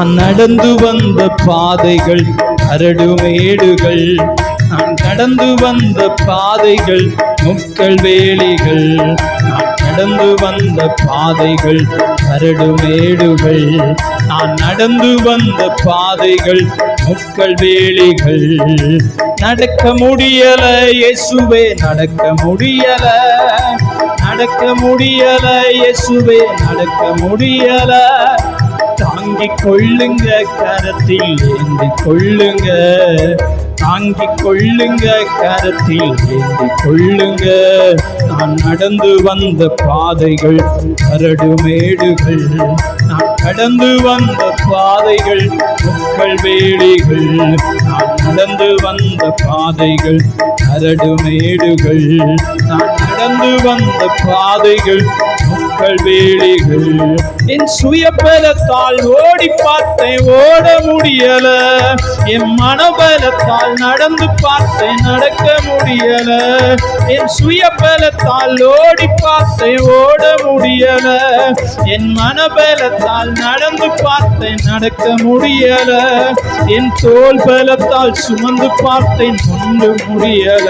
நான் நடந்து வந்த பாதைகள் கரடுமேடுகள் நான் கடந்து வந்த பாதைகள் முக்கள் வேலிகள். நான் நடந்து வந்த பாதைகள் கரடுமேடுகள் நான் நடந்து வந்த பாதைகள் முக்கள் வேலிகள். நடக்க முடியல இயேசுவே நடக்க முடியல. நடக்க முடியல இயேசுவே நடக்க முடியல. தாங்கிக் கொள்ளுங்க கரத்தில் ஏந்தி கொள்ளுங்க. தாங்கிக் கொள்ளுங்க கரத்தில் ஏந்தி கொள்ளுங்க. நான் நடந்து வந்த பாதைகள் கரடுமேடுகள். நான் கடந்து வந்த பாதைகள் மக்கள் வேடிகள் நான் நடந்து வந்த பாதைகள் கரடுமேடுகள். நான் நடந்து வந்த பாதைகள் முக்கள் வேலிகள். என் சுய பலத்தால் ஓடி பார்த்தேன் ஓட முடியல. என் மனபலத்தால் நடந்து பார்த்தேன் நடக்க முடியல. என் சுய பலத்தால் ஓடி பார்த்தேன் ஓட முடியல. என் மனபலத்தால் நடந்து பார்த்தேன் நடக்க முடியல. என் தோல் பலத்தால் சுமந்து பார்த்தேன் கொண்டு முடியல.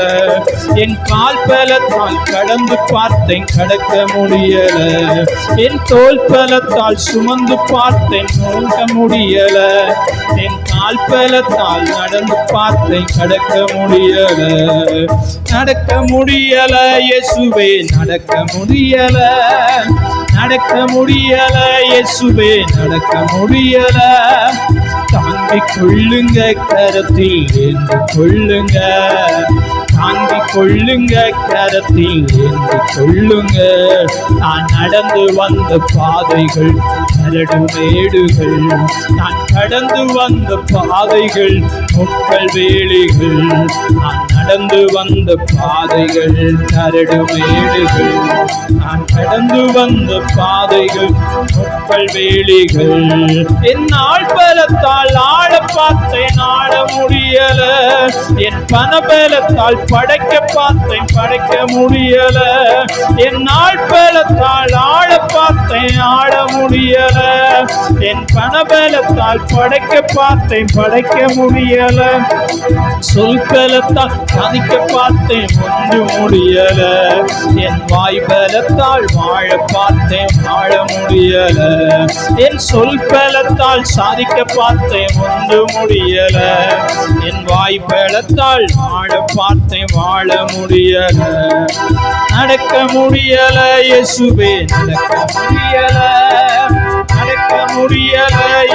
என் கால் பலத்தால் கடந்து பார்த்தேன் கடக்க முடியல. என் தோல் பலத்தால் சுமந்து பார்த்தேன் நோக்க முடியல. என் கால் பலத்தால் நடந்து பார்த்தேன் நடக்க முடியல. நடக்க முடியல இயேசுவே நடக்க முடியல. நடக்க முடியல இயேசுவே நடக்க முடியல. தாங்கிக் கொள்ளுங்க கரத்தில் என்று கொள்ளுங்க. தாங்கிக் கொள்ளுங்க கரத்தில் என்று கொள்ளுங்க. நான் நடந்து வந்த பாதைகள் கரடு மேடுகள் நான் கடந்து வந்த பாதைகள் முட்கள் வேலைகள் நான் நடந்து வந்த பாதைகள் கரடு மேடுகள். நான் கடந்து வந்த பாதைகள் முட்கள் வேலிகள். என் நாள் பலத்தால் ஆட பார்த்தேன் ஆட முடியல. என் பணபலத்தால் படைக்க பார்த்தேன் படைக்க முடியல. என் நாள் பலத்தால் ஆட பார்த்தேன் ஆட முடியல. என் பணபலத்தால் படைக்க பார்த்தேன் படைக்க முடியல. சொல்பலத்தால் சாதிக்க பார்த்தேன் ஒன்று முடியல. என் வாய் பலத்தால் வாழ பார்த்தேன் வாழ முடியல. என் சொல் பலத்தால் சாதிக்க பார்த்தேன் ஒன்று முடியல. என் வாய் பலத்தால் வாழ பார்த்தேன் வாழ முடியல. நடக்க முடியல இயேசுவே நடக்க நடக்க முடியல.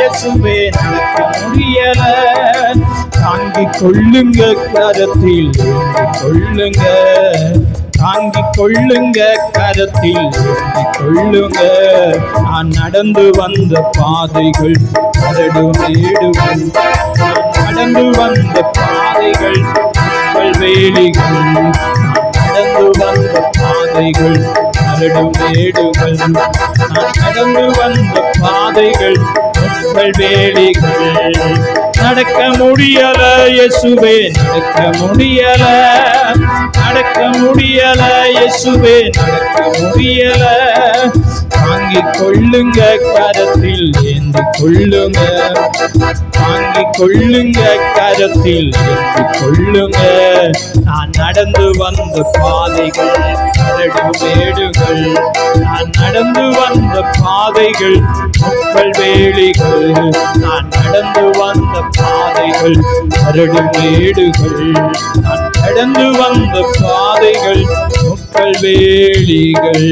இயேசுவே நடக்க முடியல தாங்கிக் கொள்ளுங்க கரத்தில் கொள்ளுங்க. தாங்கிக் கொள்ளுங்க கரத்தில் கொள்ளுங்க. நான் நடந்து வந்த பாதைகள் கரடு மேடுகள். நான் நடந்து வந்த பாதைகள் வேலிகள். நடந்து வந்த பாதைகள் கரடு மேடுகள். நான் நடந்து வந்த பாதைகள் உங்கள் வேலிகள் நடக்க முடியல இயேசுவே நடக்க முடியல. நடக்க முடியல இயேசுவே நடக்க முடியல. வாங்கிக் கொள்ளுங்க கரத்தில் ஏந்து கொள்ளுங்க. வாங்கிக் கொள்ளுங்க கரத்தில் ஏந்து கொள்ளுங்க. நான் நடந்து வந்த பாதைகள் கரடு மேடுகள். நான் நடந்து வந்த பாதைகள் மக்கள் வேலிகள். நான் நடந்து வந்த பாதைகள் கரடு மேடுகள் நான் கடந்து வந்த பாதைகள் மக்கள் வேலிகள்.